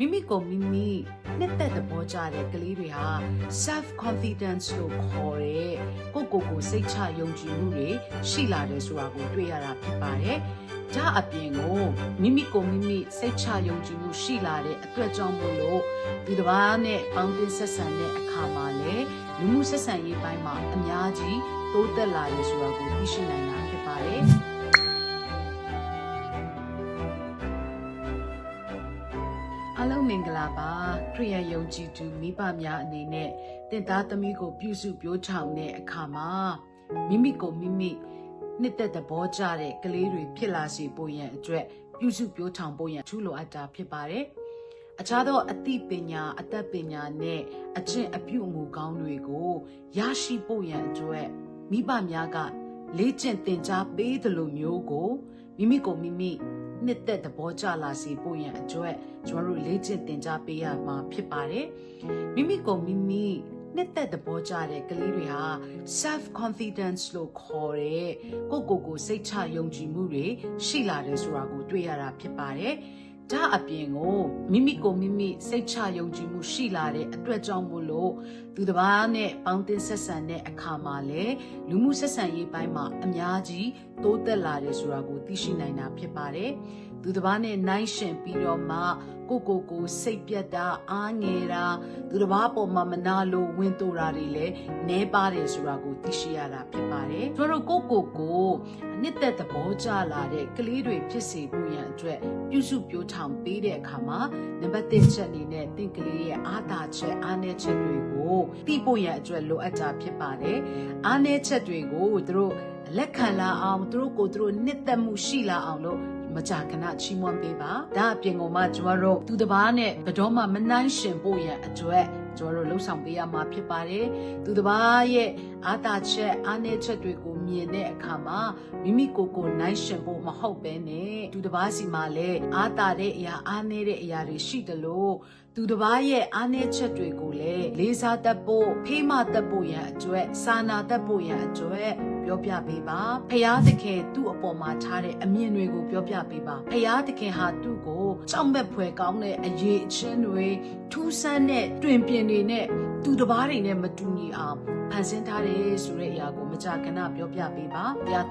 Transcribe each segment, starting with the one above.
မိမိကိုမိမိနှစ်သက်သဘောကျတဲ့ကလေးတွေဟာ self confidence လို့ခေါ်တဲ့ကိုယ့်ကိုယ်ကိုစိတ်ချယုံကြည်မှုတွေရှိလာတယ်ဆိုတာကိုတွေ့ရတာဖြစ်ပါတယ်။ဒါအပြင်ကိုမိမိကိုမိမိစိတ်ချယုံကြည်မှုရှိလာတဲ့အတွက်ကြောင့်မို့လို့ဒီတစ်ပါးနဲ့ပေါင်းသင်းဆက်ဆံတဲ့အခါမှာလည်းလူမှုဆက်ဆံရေးပိုင်းမှာအများကြီးတိုးတက်လာတယ်ဆိုတာကိုသိရှိနိုင်တာဖြစ်ပါတယ်။ မင်္ဂလာပါခရိယယုံကြည်သူမိဘများအနေနဲ့တင်သားသမီးကို ပြုစုပြောထောင်တဲ့အခါမှာမိမိကိုမိမိနှစ်သက်သဘောကျတဲ့ကလေးတွေဖြစ်လာစေဖို့ရန်အတွက်ပြုစုပြောထောင်ဖို့ရန်ထူးလိုအပ်တာဖြစ်ပါတယ်။အခြားသောအသိပညာအတတ်ပညာနဲ့အကျင့်အပြုအမူကောင်းတွေကိုရရှိဖို့ရန်အတွက်မိဘများကလေ့ကျင့်သင်ကြားပေးသလိုမျိုးကိုမိမိကိုမိမိ နှစ်သက်သဘောကျလာစေဖို့ရန်အတွက်ကျွန်တော်တို့လေ့ကျင့်သင်ကြားပေးရမှာဖြစ်ပါတယ်။မိမိကိုမိမိနှစ်သက်သဘောကျတဲ့ကလေးတွေဟာ self confidence လို့ခေါ်တဲ့ကိုယ့်ကိုယ်ကိုစိတ်ချယုံကြည်မှုတွေရှိလာတယ်ဆိုတာကိုတွေ့ရတာဖြစ်ပါတယ်။ ဒါအပြင်ကိုမိမိကိုမိမိစိတ်ချယုံကြည်မှုရှိလာတဲ့အတွက်ကြောင့်မို့လို့သူတစ်ပါးနဲ့ပေါင်းသင်းဆက်ဆံတဲ့အခါမှာလည်းလူမှုဆက်ဆံရေးပိုင်းမှာအများကြီးတိုးတက်လာတယ်ဆိုတာကိုသိရှိနိုင်တာဖြစ်ပါတယ်။သူတစ်ပါးနဲ့နိုင်ရှင်ပြီးတော့မှကိုကိုကိုစိတ်ပြတ်တာအားငယ်တာသူတစ်ပါးပေါ်မှာမနာလိုဝင်တူတာတွေလည်းနဲပါတယ်ဆိုတာကိုသိရှိရတာဖြစ်ပါတယ်။ကျွန်တော်တို့ကိုကိုကိုအနှစ်သက်သဘောကျလာတဲ့ကလေးတွေဖြစ်စေဖို့ရန်အတွက်ပြုစုပြောထောင်ပေးတဲ့အခါမှာနံပါတ်1ချက်အနေနဲ့တင့်ကလေးရဲ့အားသာချက်အားနည်းချက်တွေကိုသိဖို့ရန်အတွက်လိုအပ်တာဖြစ်ပါတယ်။အားနည်းချက်တွေကိုသူတို့ လက်ခံလာအောင်သူတို့ကိုသူတို့နှစ်သက်မှုရှိလာအောင်လို့မကြာခဏချီးမွမ်းပေးပါဒါအပြင်ကမှကျွန်တော်တို့သူတစ်ပါးနဲ့ဘယ်တော့မှမနှိုင်းရှင်ဖို့ရန်အတွက် ကျွန်တော်တို့လှုပ်ဆောင်ပေးရမှာဖြစ်ပါတယ်သူတစ်ပါးရဲ့အားသာချက်အားနည်းချက်တွေကိုမြင်တဲ့အခါမှာမိမိကိုယ်ကိုနိုင်ရှင်ဖို့မဟုတ်ပဲနဲ့သူတစ်ပါးစီမှာလည်းအားသာတဲ့အရာအားနည်းတဲ့အရာတွေရှိတယ်လို့သူတစ်ပါးရဲ့အားနည်းချက်တွေကိုလည်းလေးစားတတ်ဖို့ဖေးမတတ်ဖို့ရန်အတွက်စာနာတတ်ဖို့ရန်အတွက်ပြောပြပေးပါဖယားသခင်သူ့အပေါ်မှာထားတဲ့အမြင်တွေကိုပြောပြပေးပါဖယားသခင်ဟာသူ့ကိုကြောက်မဲ့ဖွယ်ကောင်းတဲ့အရေးအချင်းတွေထူးဆန်းတဲ့တွင်ပြင်တွေနဲ့သူတစ်ပါးတွေနဲ့မတူညီအောင်ဖန်ဆင်းထားတယ်ဆိုတဲ့အရာကိုမကြာခဏပြောပြပေးပါ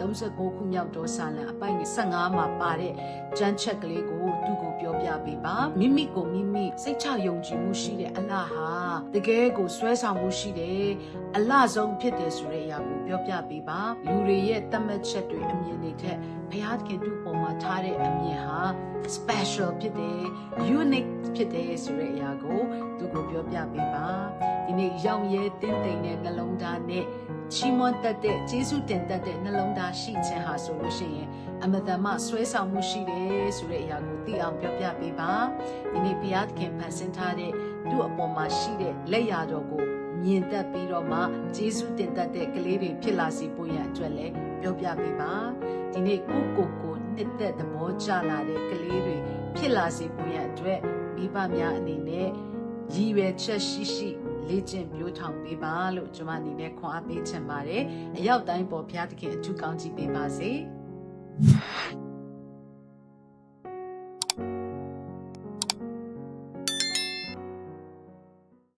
139ခုမြောက်တော်ဆာလံအပိုင်15မှာပါတဲ့ကြမ်းချက်ကလေးကိုသူ့ကိုပြောပြပေးပါမိမိကိုမိမိစိတ်ချယုံကြည်မှုရှိတဲ့အလားဟာတကယ်ကိုဆွဲဆောင်မှုရှိတယ်အလားဆုံးဖြစ်တယ်ဆိုတဲ့အရာကိုပြောပြပေးပါလူတွေရဲ့တတ်မှတ်ချက်တွေအမြင်တွေထက်ဘုရားသခင်သူ့ပုံမှာထားတဲ့အမြင်ဟာ special ဖြစ်တယ် unique ဖြစ်တယ်ဆိုတဲ့အရာကိုသူကိုပြောပြပေးပါဒီနေ့ရောင်ရဲတင်းတိမ်တဲ့နှလုံးသားနဲ့ချီးမွမ်းတတ်တဲ့ကျေးဇူးတင်တတ်တဲ့နှလုံးသားရှိခြင်းဟာဆိုလို့ရှိရင်အမတန်မှဆွဲဆောင်မှုရှိတယ်ဆိုတဲ့အရာကိုသိအောင်ပြောပြပေးပါဒီနေ့ဘုရားသခင်ဖန်ဆင်းထားတဲ့သူ့အပေါ်မှာရှိတဲ့လက်ရာတော်ကိုမြင်တတ်ပြီးတော့မှဂျေစုတင်တတ်တဲ့ကလေးတွေဖြစ်လာစေဖို့ရန်အတွက်လည်းပြောပြပေးပါဒီနေ့ကိုကိုကိုနှစ်သက်သဘောကျလာတဲ့ကလေးတွေဖြစ်လာစေဖို့ရန်အတွက် မိဘများအနေနဲ့ရည်ရွယ်ချက်ရှိရှိလေ့ကျင့်ပြောထောင်ပေးပါလို့ကျွန်မအနေနဲ့ခွန်အားပေးချင်ပါတယ်အရောက်တိုင်းပေါ်ဘုရားသခင်အထူးကောင်းချီးပေးပါစေ